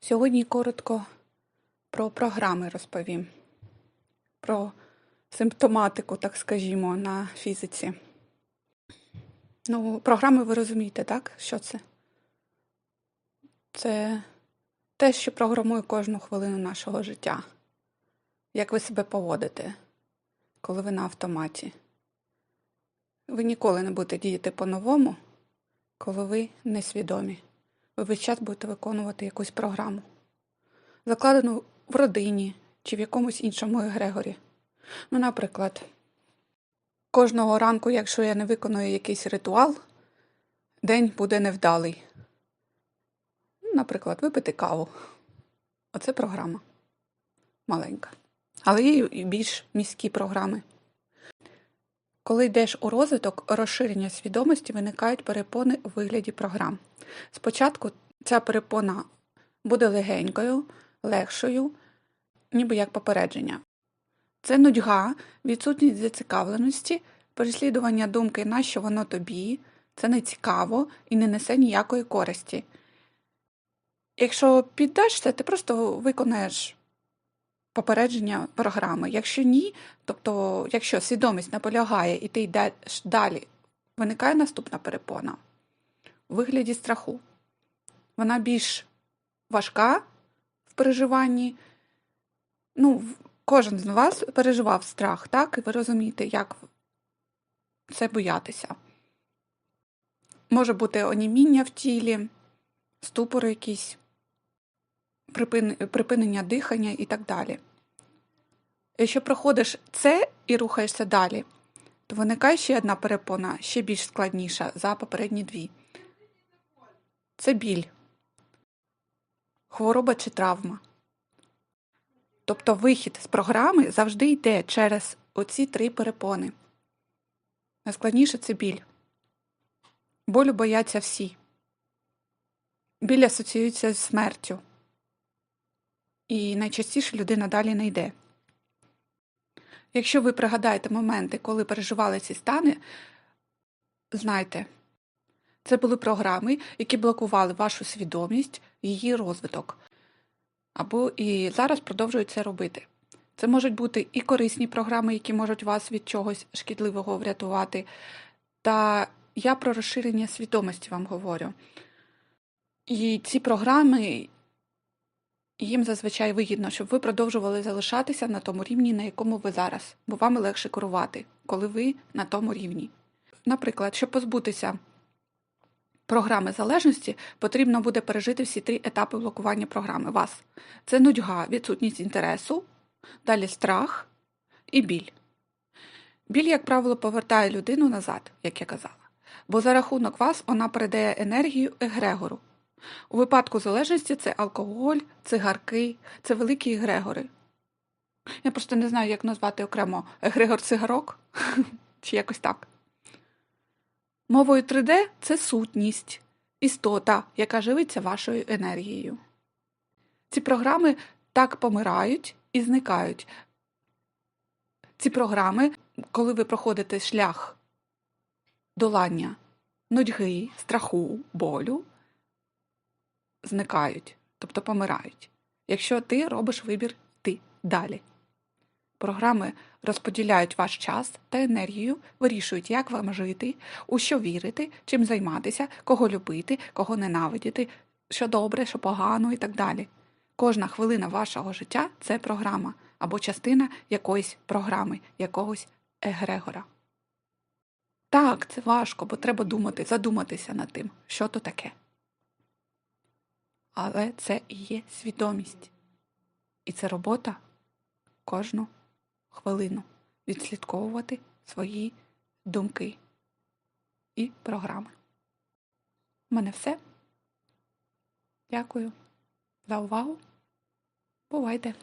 Сьогодні коротко про програми розповім, про симптоматику, так скажімо, на фізиці. Ну, програми ви розумієте, так? Що це? Це те, що програмує кожну хвилину нашого життя. Як ви себе поводите, коли ви на автоматі? Ви ніколи не будете діяти по-новому, коли ви несвідомі. Ви час будете виконувати якусь програму, закладену в родині чи в якомусь іншому егрегорі. Ну, наприклад, кожного ранку, якщо я не виконую якийсь ритуал, день буде невдалий. Ну, Наприклад, випити каву. Оце програма маленька. Але є і більш міські програми. Коли йдеш у розвиток, розширення свідомості виникають перепони у вигляді програм. Спочатку ця перепона буде легенькою, легшою, ніби як попередження. Це нудьга, відсутність зацікавленості, переслідування думки, нащо воно тобі, це не цікаво і не несе ніякої користі. Якщо піддашся, ти просто виконаєш попередження програми. Якщо ні, тобто, якщо свідомість наполягає і ти йдеш далі, виникає наступна перепона у вигляді страху. Вона більш важка в переживанні. Ну, Кожен з вас переживав страх, так? І ви розумієте, як це боятися. Може бути оніміння в тілі, ступори якісь, припинення дихання і так далі. Якщо проходиш це і рухаєшся далі, то виникає ще одна перепона, ще більш складніша за попередні дві. Це біль, хвороба чи травма. Тобто вихід з програми завжди йде через оці три перепони. Найскладніше це біль. Болю бояться всі. Біль асоціюється з смертю. І найчастіше людина далі не йде. Якщо ви пригадаєте моменти, коли переживали ці стани, знайте, це були програми, які блокували вашу свідомість, її розвиток. Або і зараз продовжують це робити. Це можуть бути і корисні програми, які можуть вас від чогось шкідливого врятувати. Та я про розширення свідомості вам говорю. І ці програми їм зазвичай вигідно, щоб ви продовжували залишатися на тому рівні, на якому ви зараз, бо вам легше керувати, коли ви на тому рівні. Наприклад, щоб позбутися програми залежності, потрібно буде пережити всі три етапи блокування програми вас. Це нудьга, відсутність інтересу, далі страх і біль. Біль, як правило, повертає людину назад, як я казала, бо за рахунок вас вона передає енергію егрегору. У випадку залежності це алкоголь, цигарки, це великі егрегори. Я просто не знаю, як назвати окремо егрегор цигарок чи якось так. Мовою 3D це сутність, істота, яка живиться вашою енергією. Ці програми так помирають і зникають. Ці програми, коли ви проходите шлях долання нудьги, страху, болю, зникають, тобто помирають. Якщо ти робиш вибір ти далі. Програми розподіляють ваш час та енергію, вирішують, як вам жити, у що вірити, чим займатися, кого любити, кого ненавидіти, що добре, що погано і так далі. Кожна хвилина вашого життя це програма або частина якоїсь програми, якогось егрегора. Так, це важко, бо треба думати, задуматися над тим, що то таке. Але це і є свідомість. І це робота кожну хвилину відслідковувати свої думки і програми. У мене все. Дякую за увагу. Бувайте!